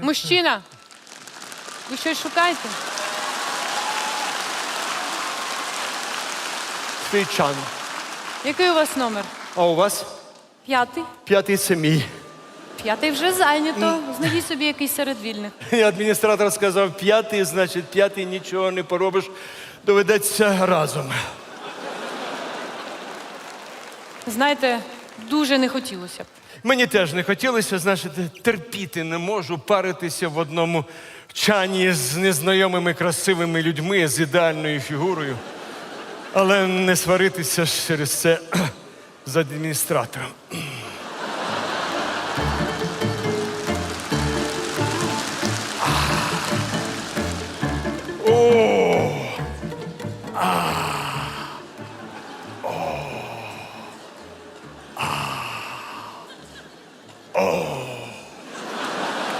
Мужчина, ви щось шукаєте? Свійчан. Який у вас номер? А у вас П'ятий. п'ятий це мій. П'ятий вже зайнято. Знайдіть собі якийсь серед вільних. І адміністратор сказав п'ятий, значить п'ятий нічого не поробиш. Доведеться разом. Знаєте, дуже не хотілося б. Мені теж не хотілося, значить, терпіти не можу паритися в одному чані з незнайомими красивими людьми з ідеальною фігурою, але не сваритися ж через це з адміністратором. О! А! О!